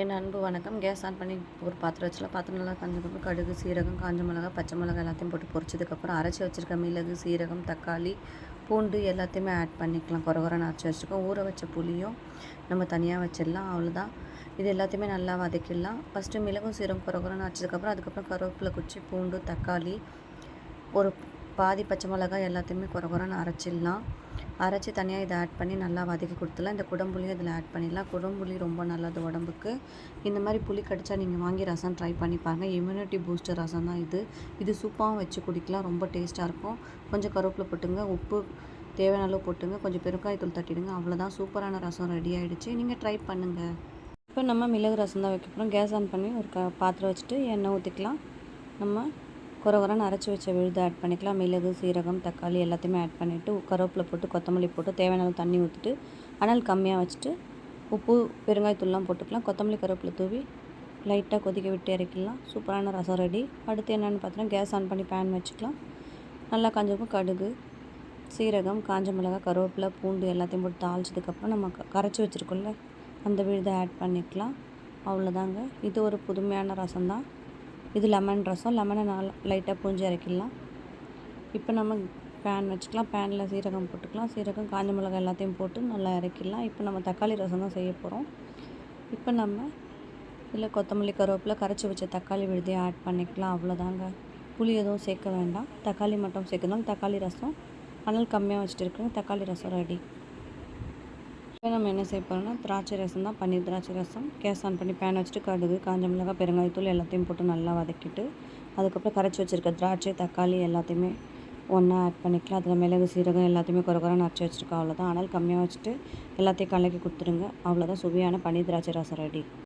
என் அன்பு வணக்கம். Case on பண்ணி ஒரு பாத்திரம் வச்சுலாம் பாத்திரம் நல்லா காஞ்சதுக்கப்புறம் கடுகு சீரகம் காஞ்ச மிளகா பச்சை மிளகா எல்லாத்தையும் போட்டு பொரிச்சதுக்கப்புறம் அரைச்சி வச்சுருக்க மிளகு சீரகம் தக்காளி பூண்டு எல்லாத்தையுமே ஆட் பண்ணிக்கலாம். குறகுறன்னு அரைச்சி வச்சுருக்கோம். ஊற வச்ச புளியும் நம்ம தனியாக வச்சிடலாம். அவ்வளோதான் இது எல்லாத்தையுமே நல்லா வதக்கிடலாம். ஃபஸ்ட்டு மிளகும் சீரகம் குறகுறன்னு அரைச்சதுக்கப்புறம் அதுக்கப்புறம் கருவேப்பிலை குச்சி பூண்டு தக்காளி ஒரு பாதி பச்சை மிளகாய் எல்லாத்தையுமே குறை குறைன்னு அரைச்சிடலாம். அரைச்சி தனியாக இதை ஆட் பண்ணி நல்லா வதக்கி கொடுத்துலாம் இந்த குடம்புளியும் இதில் ஆட் பண்ணிடலாம். குடம்புளி ரொம்ப நல்லது உடம்புக்கு. இந்த மாதிரி புளி கடிச்சா நீங்கள் வாங்கி ரசம் ட்ரை பண்ணி பாருங்கள் இம்யூனிட்டி பூஸ்டர் ரசம் தான் இது. இது சூப்பாகவும் வச்சு குடிக்கலாம். ரொம்ப டேஸ்ட்டாக இருக்கும். கொஞ்சம் கருவேப்பிலை போட்டுங்க. உப்பு தேவையான அளவு போட்டுங்க. கொஞ்சம் பெருங்காயத்தூள் தட்டிடுங்க. அவ்வளோதான் சூப்பரான ரசம் ரெடி ஆகிடுச்சு நீங்கள் ட்ரை பண்ணுங்கள் இப்போ நம்ம மிளகு ரசம் தான் வைக்க போகிறோம் கேஸ் ஆன் பண்ணி ஒரு க பாத்திரம் வச்சுட்டு எண்ணெய் ஊற்றிக்கலாம் நம்ம குறை அரைச்சி வச்ச விழுது ஆட் பண்ணிக்கலாம். மிளகு சீரகம் தக்காளி எல்லாத்தையுமே ஆட் பண்ணிவிட்டு கருவேப்பிலை போட்டு கொத்தமல்லி போட்டு தேவையான தண்ணி ஊற்றிட்டு அனல் கம்மியாக வச்சுட்டு உப்பு பெருங்காயத்தூள்லாம் போட்டுக்கலாம். கொத்தமல்லி கருவேப்பிலை தூவி லைட்டாக கொதிக்க விட்டு இறக்கிடலாம். சூப்பரான ரசம் ரெடி அடுத்து என்னென்னு பார்த்தோன்னா கேஸ் ஆன் பண்ணி பேன் வச்சுக்கலாம். நல்லா காஞ்சப்போ கடுகு சீரகம் காஞ்ச மிளகாய் கருவேப்பிலை பூண்டு எல்லாத்தையும் போட்டு தாளிச்சதுக்கப்புறம் நம்ம கரைச்சி வச்சுருக்கோம்ல அந்த விழுதை ஆட் பண்ணிக்கலாம். அவ்வளோதாங்க இது ஒரு புதுமையான ரசம் தான் இது லெமன் ரசம். லெமனை நல்லா லைட்டாக பூஞ்சி இறக்கிடலாம் இப்போ நம்ம பேன் வச்சுக்கலாம். பேனில் சீரகம் போட்டுக்கலாம். சீரகம் காஞ்ச மிளகாய் எல்லாத்தையும் போட்டு நல்லா இறக்கிடலாம் இப்போ நம்ம தக்காளி ரசம் தான் செய்ய போகிறோம் இப்போ நம்ம இதில் கொத்தமல்லி கருவேப்பிலை கரைச்சி வச்ச தக்காளி விழுதியை ஆட் பண்ணிக்கலாம். அவ்வளோதாங்க புளி எதுவும் சேர்க்க வேண்டாம். தக்காளி மட்டும் சேர்க்கணும். தக்காளி ரசம். அனல் கம்மியாக வச்சுட்டு இருக்கிறோம் தக்காளி ரசம் ரெடி இப்போ நம்ம என்ன செய்ய போகிறோம்னா திராட்சை ரசம் தான் பன்னீர் திராட்சை ரசம். கேஸ் ஆன் பண்ணி பேன் வச்சுட்டு கடுகு காஞ்ச மிளகாய் பெருங்காயத்தூள் எல்லாத்தையும் போட்டு நல்லா வதக்கிட்டு அதுக்கப்புறம் கரைச்சி வச்சுருக்க திராட்சை தக்காளி எல்லாத்தையுமே ஒன்றா ஆட் பண்ணிக்கலாம். அதில் மிளகு சீரகம் எல்லாத்தையுமே குறை குறை நரைச்சி வச்சுருக்கோம். அவ்வளோதான் ஆனால் கம்மியாக வச்சுட்டு எல்லாத்தையும் கலக்கி கொடுத்துருங்க. அவ்வளோதான் சுவையான பன்னீர் திராட்சை ரசம் ரெடி